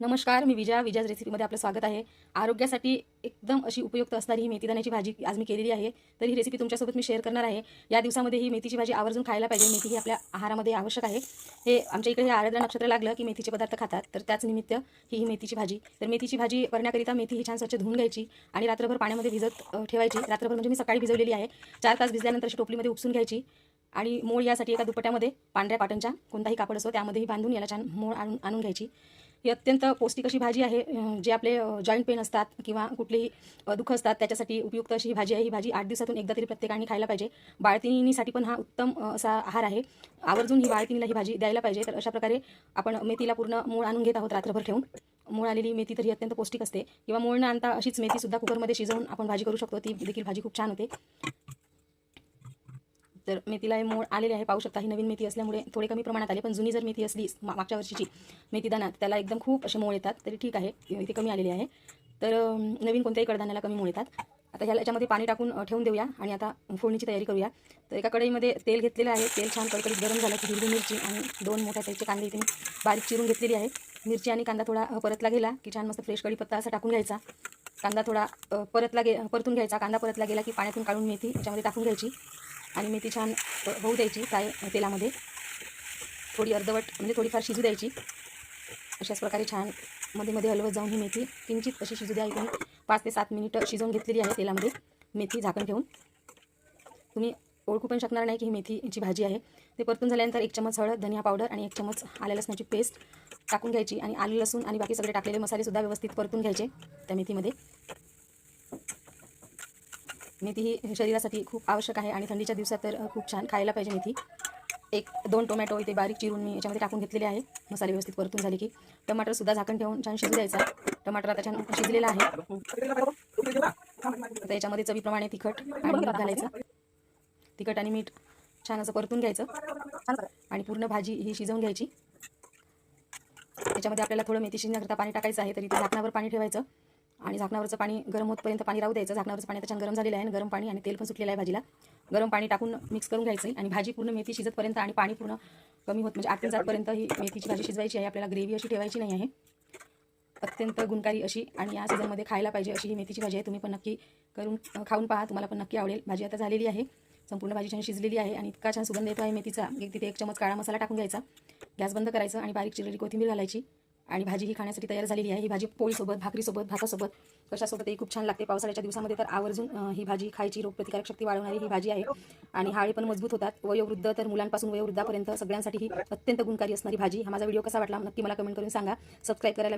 नमस्कार मी विजया विजयाज रेसिपीमध्ये आपलं स्वागत आहे. आरोग्यासाठी एकदम अशी उपयुक्त असणारी ही मेथीदाण्याची भाजी आज मी केलेली आहे. तर ही रेसिपी तुमच्यासोबत मी शेअर करणार आहे. या दिवसामध्ये ही मेथीची भाजी आवर्जून खायला पाहिजे. मेथी ही आपल्या आहारामध्ये आवश्यक आहे. हे आमच्या इकडे हे आराद्रा नक्षत्र लागलं की मेथीचे पदार्थ खातात. तर त्याच निमित्त ही ही मेथीची भाजी. तर मेथीची भाजी करण्याकरिता मेथी ही छान स्वच्छ धुवून घ्यायची आणि रात्रभर पाण्यामध्ये भिजत ठेवायची. रात्रभर म्हणजे मी सकाळी भिजवलेली आहे. चार तास भिजल्यानंतर अशी टोपलीमध्ये उपसून घ्यायची आणि मूळ यासाठी एका दुपट्यामध्ये पांढऱ्या पाटणच्या कोणताही कापड असो त्यामध्येही बांधून याला छान मोळ आणून आणून घ्यायची. ही अत्यंत पौष्टिक अशी भाजी आहे जे आपले जॉईंट पेन असतात किंवा कुठलेही दुःख असतात त्याच्यासाठी उपयुक्त अशी ही भाजी आहे. ही भाजी आठ दिवसातून एकदा तरी प्रत्येकाने खायला पाहिजे. बाळतिणीसाठी पण हा उत्तम असा आहार आहे. आवर्जून ही बाळतिणीला ही भाजी द्यायला पाहिजे. तर अशा प्रकारे आपण मेथीला पूर्ण मूळ आणून घेत आहोत रात्रभर ठेवून. मूळ आलेली मेथी तरी ही अत्यंत पौष्टिक असते. किंवा मूळ न आणता अशीच मेथीसुद्धा कुकरमध्ये शिजवून आपण भाजी करू शकतो. ती देखील भाजी खूप छान होते. तर मेथीला हे मोड आलेले आहे पाहू शकता ही नवीन मेथी असल्यामुळे थोडे कमी प्रमाणात आले पण जुनी जर मेथी असली मा- मागच्या वर्षीची मेथीदाना त्याला एकदम खूप असे मोड येतात तरी ठीक आहे इथे कमी आलेली आहे. तर नवीन कोणत्याही कडधान्याला कमी मोड येतात. आता ह्याला याच्यामध्ये पाणी टाकून ठेवून देऊया आणि आता फोडणीची तयारी करूया. तर एका कढईमध्ये तेल घेतलेलं आहे तेल छान कडकडीत गरम झालं की हिरवी मिरची आणि दोन मोठ्या साईजचे कांदे इथे बारीक चिरून घेतलेली आहे. मिरची आणि कांदा थोडा परतला गेला की छान मस्त फ्रेश कढीपत्ता असा टाकून घ्यायचा. कांदा थोडा परतला गे परतून घ्यायचा. कांदा परतला गेला की पाण्यातून काढून मेथी याच्यामध्ये टाकून घ्यायची. आणि मेथी छान होऊ द्यायची फ्राय तेलामध्ये. थोडी अर्धवट म्हणजे थोडीफार शिजू द्यायची. अशाच प्रकारे छानमध्ये मध्ये हलवत जाऊन ही मेथी किंचित अशी शिजू द्या इथून. पाच ते सात मिनिटं शिजवून घेतलेली आहे तेलामध्ये मेथी झाकण ठेवून. तुम्ही ओळखू पण शकणार नाही की ही मेथीची भाजी आहे. ते परतून झाल्यानंतर एक चमच हळद धनिया पावडर आणि एक चमच आल्या लसणाची पेस्ट टाकून घ्यायची आणि आलू लसूण आणि बाकी सगळे टाकलेले मसालेसुद्धा व्यवस्थित परतून घ्यायचे त्या मेथीमध्ये. मेथी ही शरीरासाठी खूप आवश्यक आहे आणि थंडीच्या दिवसात तर खूप छान खायला पाहिजे मेथी. एक दोन टोमॅटो इथे बारीक चिरून मी याच्यामध्ये टाकून घेतलेले आहे. मसाले व्यवस्थित परतून झाले की टमाटरसुद्धा झाकण ठेवून छान शिजू द्यायचा. टमाटर आता छान शिजलेला आहे. आता याच्यामध्ये चवीप्रमाणे तिखट आणि मीठ घालायचं. तिखट आणि मीठ छान असं परतून घ्यायचं. आणि पूर्ण भाजी ही शिजवून घ्यायची. त्याच्यामध्ये आपल्याला थोडं मेथी शिजण्याकरता पाणी टाकायचं आहे तरी ते झाकणावर पाणी ठेवायचं. आणि झाकणावरचं पाणी गरम होतपर्यंत पाणी राहू द्यायचं. झाकणावरचं पाणी आता छान गरम झालेलं आहे आणि गरम पाणी आणि तेल पण सुटलेलं आहे भाजीला. गरम पाणी टाकून मिक्स करून घ्यायचं आणि भाजी पूर्ण मेथी शिजतपर्यंत आणि पाणी पूर्ण कमी होत म्हणजे आठ जातपर्यंत ही मेथीची भाजी शिजवायची आहे. आपल्याला ग्रेव्ही अशी ठेवायची नाही आहे. अत्यंत गुणकारी अशी आणि या सीझनमध्ये खायला पाहिजे अशी ही मेथीची भाजी आहे. तुम्ही पण नक्की करून खाऊन पहा. तुम्हाला पण नक्की आवडेल. भाजी आता झालेली आहे. संपूर्ण भाजी छान शिजलेली आहे आणि इतका छान सुगंध येतो आहे मेथीचा. एक तिथे एक चमच काळा मसाला टाकून घ्यायचा. गॅस बंद करायचं आणि बारीक चिरलेली कोथिंबीर घालायची. आणि भाजी ही खाण्यासाठी तयार झालेली आहे. ही भाजी पोळीसोबत भाकरीसोबत भातासोबत. कशासोबतही खूप छान लागते पावसाळ्याच्या दिवसामध्ये. तर आवर्जून ही भाजी खायची रोगप्रतिकारक शक्ती वाढवणारी ही भाजी आहे. आणि हाळे पण मजबूत होतात. वयोवृद्ध तर मुलांपासून वयोवृद्धापर्यंत सगळ्यांसाठी ही अत्यंत गुणकारी असणारी भाजी. हा माझा व्हिडिओ कसा वाटला नक्की मला कमेंट करून सांगा. सबस्क्राईब करायला